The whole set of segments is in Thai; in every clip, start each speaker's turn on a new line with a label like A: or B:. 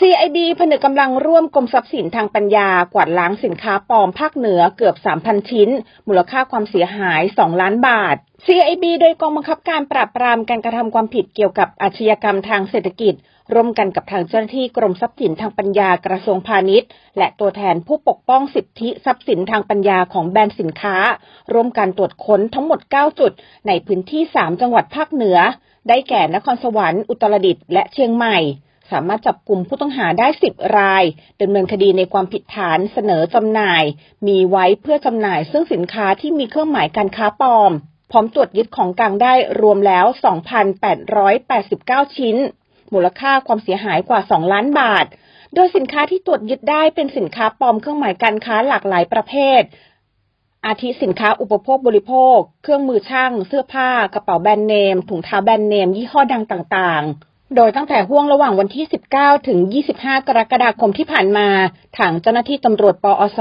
A: CIB ผนึกกำลังร่วมกรมทรัพย์สินทางปัญญากวาดล้างสินค้าปลอมภาคเหนือเกือบ 3,000 ชิ้น มูลค่าความเสียหาย 2 ล้านบาท CIB โดยกองบังคับการปราบปรามการกระทำความผิดเกี่ยวกับอาชญากรรมทางเศรษฐกิจ ร่วมกันกับทางเจ้าหน้าที่กรมทรัพย์สินทางปัญญากระทรวงพาณิชย์ และตัวแทนผู้ปกป้องสิทธิทรัพย์สินทางปัญญาของแบรนด์สินค้า ร่วมกันตรวจค้นทั้งหมด 9 จุด ในพื้นที่ 3 จังหวัดภาคเหนือ ได้แก่นครสวรรค์อุตรดิตถ์และเชียงใหม่ สามารถจับกลุ่มผู้ต้องหาได้ 10 รายดำเนินคดีในความผิดฐานเสนอจำหน่าย มีไว้เพื่อจำหน่ายซึ่งสินค้าที่มีเครื่องหมายการค้าปลอม พร้อมตรวจยึดของกลางได้รวมแล้ว 2,889 ชิ้น มูลค่าความเสียหายกว่า 2 ล้านบาท โดยสินค้าที่ตรวจยึดได้เป็นสินค้าปลอมเครื่องหมายการค้าหลากหลายประเภทอาทิสินค้าอุปโภคบริโภค เครื่องมือช่าง เสื้อผ้า กระเป๋าแบรนด์เนม ถุงเท้าแบรนด์เนม ยี่ห้อดังต่างๆ โดยตั้งแต่ห่วงระหว่างวันที่ 19 ถึง 25 กรกฎาคมที่ผ่านมา ทางเจ้าหน้าที่ตำรวจปอส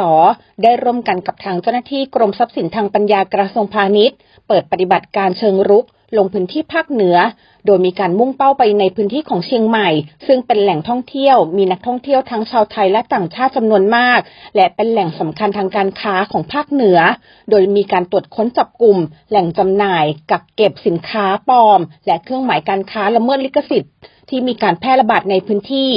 A: ได้ร่วมกันกับทางเจ้าหน้าที่กรมทรัพย์สินทางปัญญากระทรวงพาณิชย์ เปิดปฏิบัติการเชิงรุก ลงพื้นที่ภาคเหนือ โดยมีการมุ่งเป้าไปในพื้นที่ของเชียงใหม่ ซึ่งเป็นแหล่งท่องเที่ยว มีนักท่องเที่ยวทั้งชาวไทยและต่างชาติจำนวนมาก และเป็นแหล่งสำคัญทางการค้าของภาคเหนือ โดยมีการตรวจค้นจับกลุ่ม แหล่งจำหน่าย กักเก็บสินค้าปลอม และเครื่องหมายการค้าละเมิดลิขสิทธิ์ ที่มีการแพร่ระบาดในพื้นที่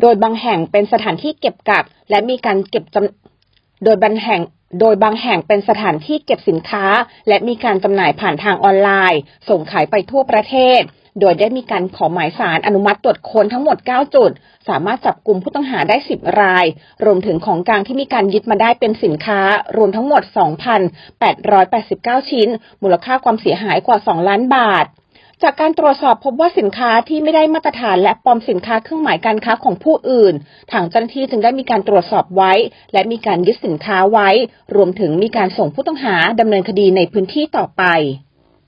A: โดยบางแห่งเป็นสถานที่เก็บกักและมีการเก็บจำโดยบางแห่งโดยบางแห่งเป็นสถานที่เก็บสินค้า และมีการจำหน่ายผ่านทางออนไลน์ ส่งขายไปทั่วประเทศ โดยได้มีการขอหมายสารอนุมัติตรวจค้นทั้งหมด 9 จุด สามารถจับกลุ่มผู้ต้องหาได้ 10 ราย รวมถึงของกลางที่มีการยึดมาได้เป็นสินค้า รวมทั้งหมด 2,889 ชิ้น มูลค่าความเสียหายกว่า 2 ล้านบาท จากการตรวจสอบพบว่าสินค้าที่ไม่ได้มาตรฐานและปลอมสินค้าเครื่องหมายการค้าของผู้อื่น ทางเจ้าหน้าที่จึงได้มีการตรวจสอบไว้ และมีการยึดสินค้าไว้ รวมถึงมีการส่งผู้ต้องหาดำเนินคดีในพื้นที่ต่อไป